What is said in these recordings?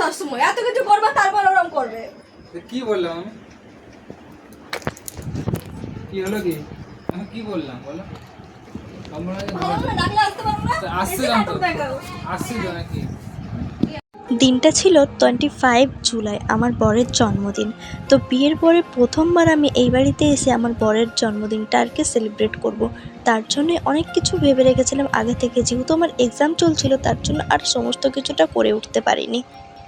সবসময়। এত কিছু করবে তারপর ওরম করবে। কি বললাম আমি? কি হলো কি? আমি কি বললাম বলো। দিনটা ছিল টোয়েন্টি ফাইভ জুলাই আমার বরের জন্মদিন। তো বিয়ের পরে প্রথমবার আমি এই বাড়িতে এসে আমার বরের জন্মদিনটা আর কি সেলিব্রেট করব। তার জন্য অনেক কিছু ভেবে রেখেছিলাম। আগে থেকে যেহেতু আমার এক্সাম চলছিল তার জন্য আর সমস্ত কিছুটা করে উঠতে পারিনি।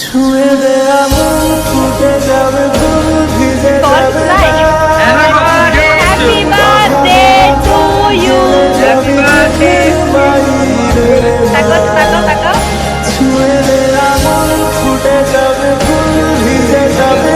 ছুঁয়ে দে আমার ফুটে যাবে ফুল ভিজে যাবে Happy birthday to you. তাকাও তাকাও তাকাও ছুঁয়ে দে আমার ফুটে যাবে ফুল ভিজে যাবে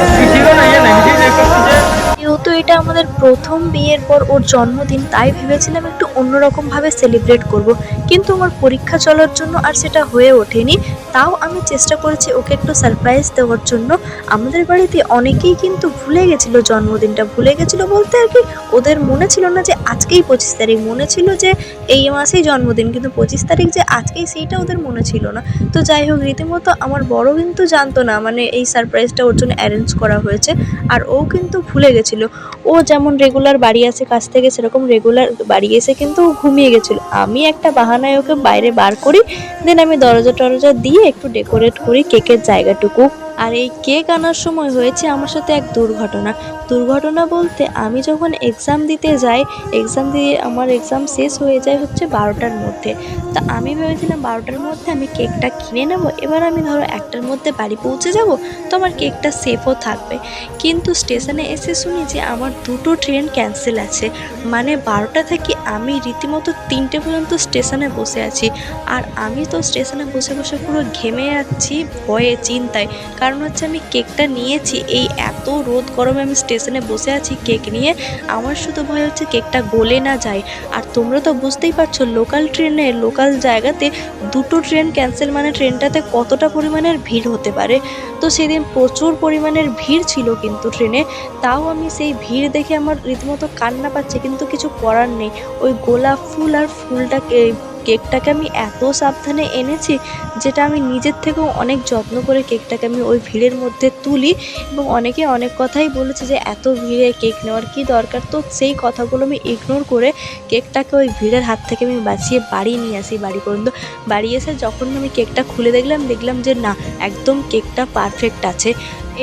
যেহেতু এটা আমাদের প্রথম বিয়ের পর ওর জন্মদিন তাই ভেবেছিলাম একটু অন্যরকমভাবে সেলিব্রেট করব। কিন্তু আমার পরীক্ষা চলার জন্য আর সেটা হয়ে ওঠেনি, তাও আমি চেষ্টা করেছি ওকে একটু সারপ্রাইজ দেওয়ার জন্য। আমাদের বাড়িতে অনেকেই কিন্তু ভুলে গেছিল জন্মদিনটা, ভুলে গেছিল বলতে আর কি ওদের মনে ছিল না যে আজকেই পঁচিশ তারিখ, মনে ছিল যে এই মাসেই জন্মদিন, কিন্তু পঁচিশ তারিখ যে আজকেই সেইটা ওদের মনে ছিল না। তো যাই হোক, রীতিমতো আমার বড় কিন্তু জানতো না মানে এই সারপ্রাইজটা ওর জন্য অ্যারেঞ্জ করা হয়েছে। আর ও কিন্তু ভুলে গেছিল। ও যেমন রেগুলার বাড়ি আসে কাছ থেকে সেরকম রেগুলার বাড়ি এসে কিন্তু ও ঘুমিয়ে গেছিল। আমি একটা বাহানায় ওকে বাইরে বার করি দেন আমি দরজা টরজা দিয়ে একটু ডেকোরেট করি কেকের জায়গাটুকু। আর এই কেক আনার সময় হয়েছে আমার সাথে এক দুর্ঘটনা। দুর্ঘটনা বলতে আমি যখন এক্সাম দিতে যাই এক্সাম দিয়ে আমার এক্সাম শেষ হয়ে যায় হচ্ছে বারোটার মধ্যে। তা আমি ভেবেছিলাম বারোটার মধ্যে আমি কেকটা কিনে নেব, এবার আমি ধরো একটার মধ্যে বাড়ি পৌঁছে যাব, তো আমার কেকটা সেফও থাকবে। কিন্তু স্টেশনে এসে শুনি যে আমার দুটো ট্রেন ক্যান্সেল আছে। মানে বারোটা থেকে আমি রীতিমতো তিনটে পর্যন্ত স্টেশনে বসে আছি। আর আমি তো স্টেশনে বসে বসে পুরো ঘেমে যাচ্ছি, ভয়ে, চিন্তায়। কারণ হচ্ছে আমি কেকটা নিয়েছি, এই এত রোদ গরমে আমি স্টেশনে বসে আছি কেক নিয়ে, আমার শুধু ভয় হচ্ছে কেকটা গলে না যায়। আর তোমরা তো বুঝতেই পারছ লোকাল ট্রেনে লোকাল জায়গাতে দুটো ট্রেন ক্যান্সেল মানে ট্রেনটাতে কতটা পরিমাণের ভিড় হতে পারে? তো সেদিন প্রচুর পরিমাণের ভিড় ছিল কিন্তু ট্রেনে তাও আমি সেই ভিড় দেখে আমার রীতিমতো কান্না পাচ্ছে, কিন্তু কিছু করার নেই। ওই গোলাপ ফুল আর ফুলটাকে কেকটাকে আমি এত সাবধানে এনেছি যেটা আমি নিজের থেকেও অনেক যত্ন করে কেকটাকে আমি ওই ভিড়ের মধ্যে তুলি এবং অনেকে অনেক কথাই বলেছে যে এত ভিড়ে কেক নেওয়ার কি দরকার? তো সেই কথাগুলো আমি ইগনোর করে কেকটাকে ওই ভিড়ের হাত থেকে আমি বাঁচিয়ে বাড়ি নিয়ে আসি বাড়ি পর্যন্ত। বাড়ি এসে যখন আমি কেকটা খুলে দেখলাম দেখলাম যে না, একদম কেকটা পারফেক্ট আছে।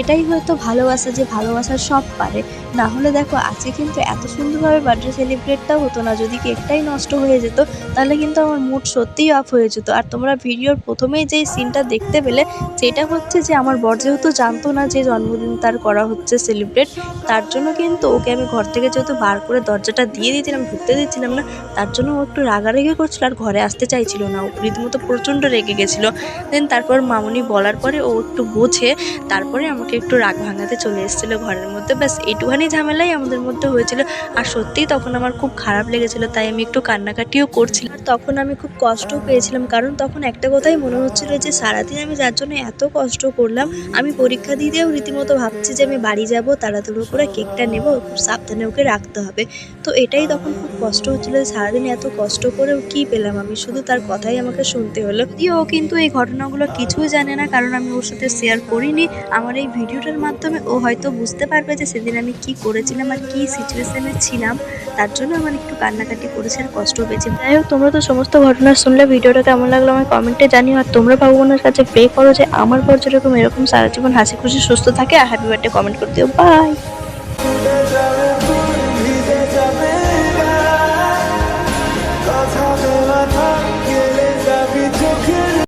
এটাই হয়তো ভালোবাসা যে ভালোবাসা সব পারে। না হলে দেখো, আজকে কিন্তু এত সুন্দরভাবে বার্থডে সেলিব্রেটটাও হতো না। যদি কেকটাই নষ্ট হয়ে যেত, তাহলে কিন্তু আমার মুড সত্যিই অফ হয়ে যেত। আর তোমরা ভিডিওর প্রথমেই যেই সিনটা দেখতে পেলে, সেটা হচ্ছে যে আমার বর যেহেতু জানতো না যে জন্মদিন তার করা হচ্ছে সেলিব্রেট তার জন্য কিন্তু ওকে আমি ঘর থেকে যেহেতু বার করে দরজাটা দিয়ে দিয়েছিলাম, ঢুকতে দিচ্ছিলাম না, তার জন্য ও একটু রাগারেগি করছিল আর ঘরে আসতে চাইছিল না। ও রীতিমতো প্রচণ্ড রেগে গেছিল। দেন তারপর মামুনি বলার পরে ও একটু বোঝে, তারপরে আমাকে একটু রাগ ভাঙাতে চলে এসেছিল ঘরের মধ্যে। ব্যাস, এইটুখানি ঝামেলাই আমাদের মধ্যে হয়েছিল। আর সত্যিই তখন আমার খুব খারাপ লেগেছিলো, তাই আমি একটু কান্নাকাটিও করছিলাম। তখন আমি খুব কষ্টও পেয়েছিলাম, কারণ তখন একটা কথাই মনে হচ্ছিল যে, সারাদিন আমি যার জন্য এত কষ্ট করলাম, আমি পরীক্ষা দিয়ে দিয়েও রীতিমতো ভাবছি যে, আমি বাড়ি যাব, তাড়াতাড়ি করে কেকটা নেব, খুব সাবধানে ওকে রাখতে হবে। তো এটাই তখন খুব কষ্ট হচ্ছিল সারাদিন এত কষ্ট করেও কি পেলাম আমি? শুধু তার কথাই আমাকে শুনতে হলো। যদিও ও কিন্তু এই ঘটনাগুলো কিছুই জানে না, কারণ আমি ওর সাথে শেয়ার করিনি। আমার এই ভিডিওটার মাধ্যমে ও হয়তো বুঝতে পারবে যে সেদিন আমি কি করেছিলাম আর কি সিচুয়েশনে ছিলাম। তার জন্য আমার একটু কান্নাকাটি করেছে আর কষ্ট পেয়েছে। যাই হোক, তোমরা তো সমস্ত ঘটনা শুনলে, ভিডিওটা কেমন লাগল আমার কমেন্টে জানিও। আর তোমরা ভগবানের কাছে প্রে করো যে আমার পর যেরকম এরকম সারা জীবন হাসি খুশি সুস্থ থাকে। আর হ্যাপি বার্থডে কমেন্ট করে দিও বাই